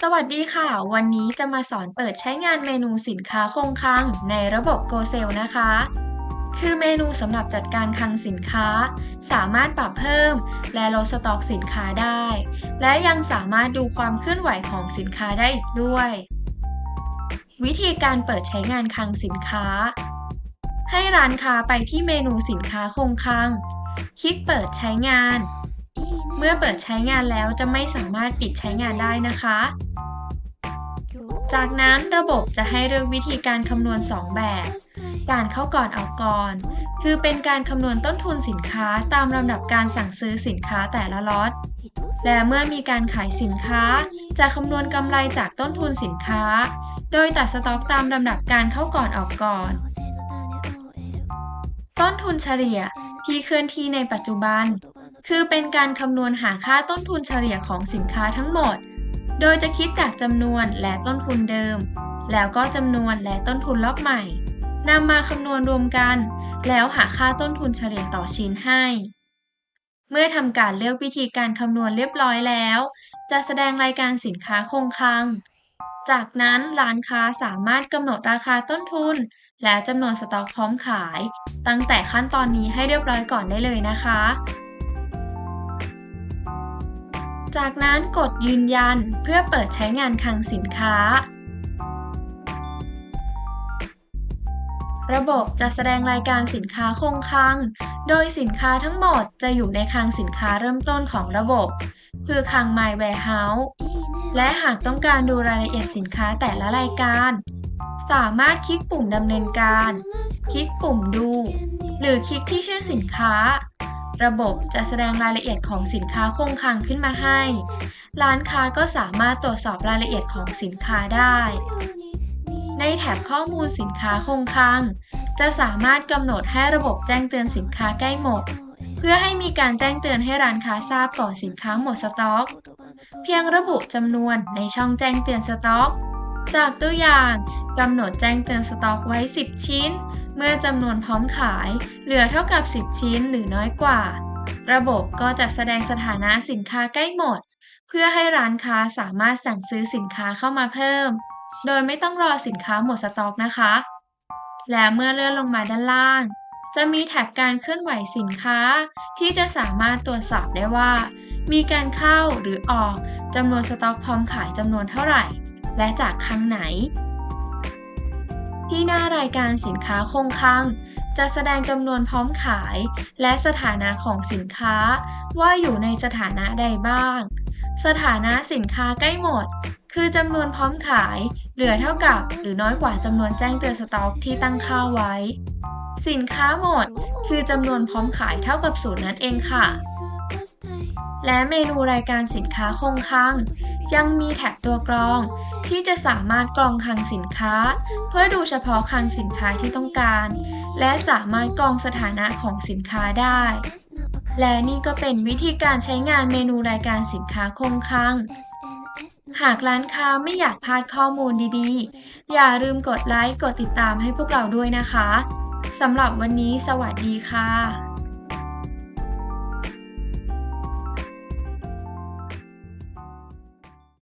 สวัสดีค่ะ วันนี้จะมาสอนเปิดใช้งานเมนูสินค้าคงคลังในระบบ GoSale นะคะ คือเมนูสำหรับจัดการคลังสินค้า สามารถปรับเพิ่ม และลดสต็อกสินค้าได้ และยังสามารถดูความเคลื่อนไหวของสินค้าได้อีกด้วย วิธีการเปิดใช้งานคลังสินค้า ให้ร้านค้าไปที่เมนูสินค้าคงคลัง คลิกเปิดใช้งาน เมื่อเปิดใช้งานแล้วจะไม่สามารถปิดใช้งานได้นะคะ จากนั้นระบบจะให้เลือกวิธีการคำนวณ 2 แบบ การเข้าก่อนออกก่อน คือเป็นการคำนวณต้นทุนสินค้าตามลำดับการสั่งซื้อสินค้าแต่ละล็อต และเมื่อมีการขายสินค้า จะคำนวณกำไรจากต้นทุนสินค้า โดยตัดสต็อกตามลำดับการเข้าก่อนออกก่อน ต้นทุนเฉลี่ยที่เคลื่อนที่ในปัจจุบัน คือเป็นการคำนวณหาค่าต้นทุนเฉลี่ยของสินค้าทั้งหมด โดยจะคิดจากจำนวนและต้นทุนเดิม แล้วก็จำนวนและต้นทุนรอบใหม่นำมาคำนวณรวมกัน แล้วหาค่าต้นทุนเฉลี่ยต่อชิ้นให้ เมื่อทำการเลือกวิธีการคำนวณเรียบร้อยแล้ว จะแสดงรายการสินค้าคงคลัง จากนั้นร้านค้าสามารถกำหนดราคาต้นทุน และจำนวนสต็อกพร้อมขาย ตั้งแต่ขั้นตอนนี้ให้เรียบร้อยก่อนได้เลยนะคะ จากนั้นกดยืนยันเพื่อเปิดใช้งานคลังสินค้า ระบบจะแสดงรายการสินค้าคงคลัง โดยสินค้าทั้งหมดจะอยู่ในคลังสินค้าเริ่มต้นของระบบ คือคลัง My Warehouse และหากต้องการดูรายละเอียดสินค้าแต่ละรายการ สามารถคลิกปุ่มดำเนินการ คลิกปุ่มดู หรือคลิกที่ชื่อสินค้า ระบบจะแสดงรายละเอียดของสินค้าคงคลังขึ้นมาให้ ร้านค้าก็สามารถตรวจสอบรายละเอียดของสินค้าได้ ในแถบข้อมูลสินค้าคงคลัง จะสามารถกำหนดให้ระบบแจ้งเตือนสินค้าใกล้หมด เพื่อให้มีการแจ้งเตือนให้ร้านค้าทราบก่อนสินค้าหมดสต็อก เพียงระบุจำนวนในช่องแจ้งเตือนสต็อก จากตัวอย่างกำหนดแจ้งเตือนสต็อกไว้ 10 ชิ้น เมื่อจำนวนพร้อมขายเหลือเท่ากับ 10 ชิ้นหรือน้อยกว่า ระบบก็จะแสดงสถานะสินค้าใกล้หมด เพื่อให้ร้านค้าสามารถสั่งซื้อสินค้าเข้ามาเพิ่ม โดยไม่ต้องรอสินค้าหมดสต็อกนะคะ และเมื่อเลื่อนลงมาด้านล่าง จะมีแท็บการเคลื่อนไหวสินค้า ที่จะสามารถตรวจสอบได้ว่า มีการเข้าหรือออกจำนวนสต็อกพร้อมขายจำนวนเท่าไหร่ และจากครั้งไหน ที่หน้ารายการสินค้าคงคลังจะแสดงจำนวนพร้อมขาย และสถานะของสินค้า ว่าอยู่ในสถานะใดบ้าง สถานะสินค้าใกล้หมด คือจำนวนพร้อมขาย เหลือเท่ากับหรือน้อยกว่าจำนวนแจ้งเตือนสต็อกที่ตั้งค่าไว้ สินค้าหมด คือจำนวนพร้อมขายเท่ากับศูนย์นั่นเองค่ะ และเมนูรายการสินค้าคงคลัง ยังมีแท็บตัวกรอง ที่จะสามารถกรองคลังสินค้า เพื่อดูเฉพาะคลังสินค้าที่ต้องการ และสามารถกรองสถานะของสินค้าได้ และนี่ก็เป็นวิธีการใช้งานเมนูรายการสินค้าคงคลังหากร้านค้าไม่อยากพลาดข้อมูลดีๆ อย่าลืมกดไลค์ กดติดตามให้พวกเราด้วยนะคะ สำหรับวันนี้สวัสดีค่ะ